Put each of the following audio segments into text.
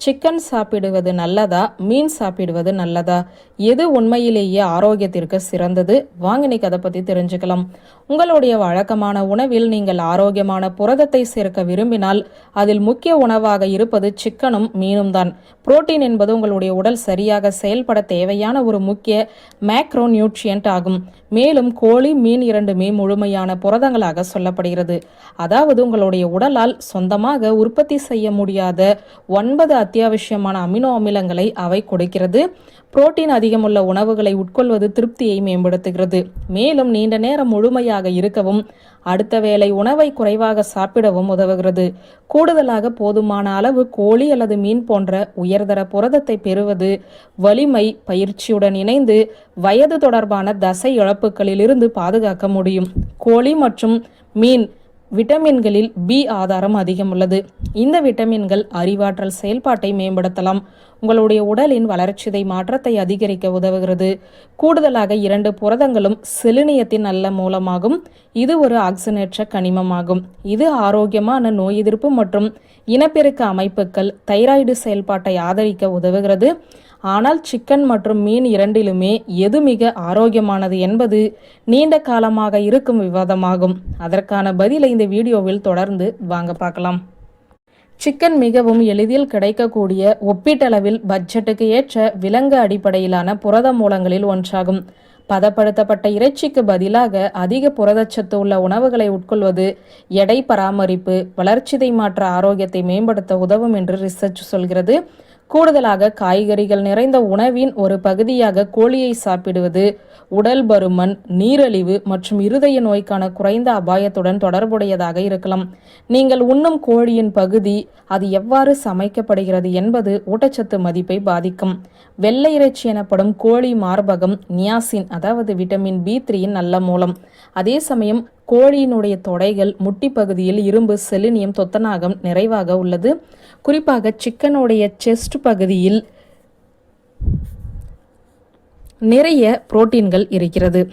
Chicken சாப்பிடுவது நல்லதா? மீன் சாப்பிடுவது நல்லதா? எது உண்மையிலேயே ஆரோக்கியத்திற்கு சிறந்தது? வாங்க இன்னைக்கு அதை பற்றி தெரிஞ்சுக்கலாம். உங்களுடைய வழக்கமான உணவில் நீங்கள் ஆரோக்கியமான புரதத்தை சேர்க்க விரும்பினால் அதில் முக்கிய உணவாக இருப்பது சிக்கனும் மீனும் தான். புரோட்டீன் என்பது உங்களுடைய உடல் சரியாக செயல்பட தேவையான ஒரு முக்கிய மேக்ரோ நியூட்ரியன்ட் ஆகும். மேலும் கோழி மீன் இரண்டுமே முழுமையான புரதங்களாக சொல்லப்படுகிறது. அதாவது உங்களுடைய உடலால் சொந்தமாக உற்பத்தி செய்ய முடியாத ஒன்பது அத்தியாவசியமான அமினோ அமிலங்களை அவை கொடுக்கிறது. புரோட்டீன் அதிகமுள்ள உணவுகளை உட்கொள்வது திருப்தியை மேம்படுத்துகிறது. மேலும் நீண்ட நேரம் முழுமையாக இருக்கவும் அடுத்த வேளை உணவை குறைவாக சாப்பிடவும் உதவுகிறது. கூடுதலாக போதுமான அளவு கோழி அல்லது மீன் போன்ற உயர்தர புரதத்தை பெறுவது வலிமை பயிற்சியுடன் இணைந்து வயது தொடர்பான தசை இழப்புகளிலிருந்து பாதுகாக்க முடியும். கோழி மற்றும் மீன் விட்டமின்களில் பி ஆதாரம் அதிகம் உள்ளது. இந்த விட்டமின்கள் அறிவாற்றல் செயல்பாட்டை மேம்படுத்தலாம். உங்களுடைய உடலின் வளர்ச்சிதை மாற்றத்தை அதிகரிக்க உதவுகிறது. கூடுதலாக இரண்டு புரதங்களும் செலினியத்தின் நல்ல மூலமாகும். இது ஒரு ஆக்சினேற்ற கனிமமாகும். இது ஆரோக்கியமான நோய் எதிர்ப்பு மற்றும் இனப்பெருக்க அமைப்புகள் தைராய்டு செயல்பாட்டை ஆதரிக்க உதவுகிறது. ஆனால் சிக்கன் மற்றும் மீன் இரண்டிலுமே எது மிக ஆரோக்கியமானது என்பது நீண்ட காலமாக இருக்கும் விவாதமாகும். அதற்கான பதிலை இந்த வீடியோவில் தொடர்ந்து வாங்க பார்க்கலாம். சிக்கன் மிகவும் எளிதில் கிடைக்கக்கூடிய ஒப்பீட்டளவில் பட்ஜெட்டுக்கு ஏற்ற விலங்கு அடிப்படையிலான புரத மூலங்களில் ஒன்றாகும். பதப்படுத்தப்பட்ட இறைச்சிக்கு பதிலாக அதிக புரதச்சத்து உள்ள உணவுகளை உட்கொள்வது எடை பராமரிப்பு வளர்ச்சிதை மாற்ற ஆரோக்கியத்தை மேம்படுத்த உதவும் என்று ரிசர்ச் சொல்கிறது. கூடுதலாக காய்கறிகள் நிறைந்த உணவின் ஒரு பகுதியாக கோழியை சாப்பிடுவது உடல் பருமன் நீரழிவு மற்றும் இருதய நோய்க்கான குறைந்த அபாயத்துடன் தொடர்புடையதாக இருக்கலாம். நீங்கள் உண்ணும் கோழியின் பகுதி அது எவ்வாறு சமைக்கப்படுகிறது என்பது ஊட்டச்சத்து மதிப்பை பாதிக்கும். வெள்ளை இறைச்சி எனப்படும் கோழி மார்பகம் நியாசின் அதாவது விட்டமின் பி த்ரீயின் நல்ல மூலம். அதே சமயம் கோழியினுடைய தொடைகள் முட்டி பகுதியில் இரும்பு செலினியம் தொத்தநாகம் நிறைவாக உள்ளது. குறிப்பாக சிக்கனுடைய செஸ்ட் பகுதியில் நிறைய புரோட்டீன்கள் இருக்கிறது.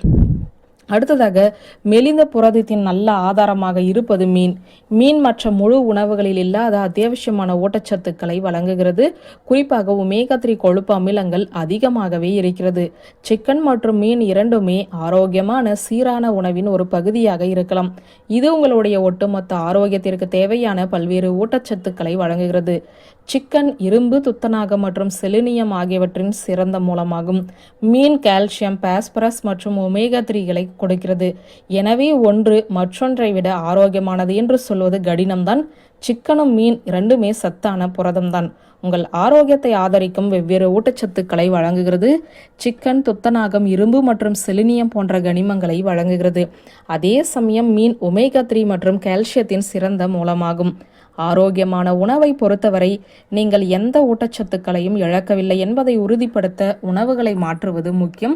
அடுத்ததாக மெலிந்த புரதத்தின் நல்ல ஆதாரமாக இருப்பது மீன். மீன் மற்ற முழு உணவுகளில் இல்லாத அத்தியாவசியமான ஊட்டச்சத்துக்களை வழங்குகிறது. குறிப்பாக ஒமேகா த்ரீ கொழுப்பு அமிலங்கள் அதிகமாகவே இருக்கிறது. சிக்கன் மற்றும் மீன் இரண்டுமே ஆரோக்கியமான சீரான உணவின் ஒரு பகுதியாக இருக்கலாம். இது உங்களுடைய ஒட்டுமொத்த ஆரோக்கியத்திற்கு தேவையான பல்வேறு ஊட்டச்சத்துக்களை வழங்குகிறது. சிக்கன் இரும்பு துத்தநாகம் மற்றும் செலினியம் ஆகியவற்றின் சிறந்த மூலமாகும். மீன் கால்சியம் பாஸ்பரஸ் மற்றும் ஒமேகா த்ரீகளை கொடுக்கிறது. எனவே ஒன்று மற்றொன்றை விட ஆரோக்கியமானது என்று சொல்வது கடினம்தான். சிக்கனும் மீன் இரண்டுமே சத்தான புரதம்தான். உங்கள் ஆரோக்கியத்தை ஆதரிக்கும் வெவ்வேறு ஊட்டச்சத்துக்களை வழங்குகிறது. சிக்கன் துத்தநாகம் இரும்பு மற்றும் செலினியம் போன்ற கனிமங்களை வழங்குகிறது. அதே சமயம் மீன் ஒமேகா த்ரீ மற்றும் கால்சியத்தின் சிறந்த மூலமாகும். ஆரோக்கியமான உணவை பொறுத்தவரை நீங்கள் எந்த ஊட்டச்சத்துக்களையும் இழக்கவில்லை என்பதை உறுதிப்படுத்த உணவுகளை மாற்றுவது முக்கியம்.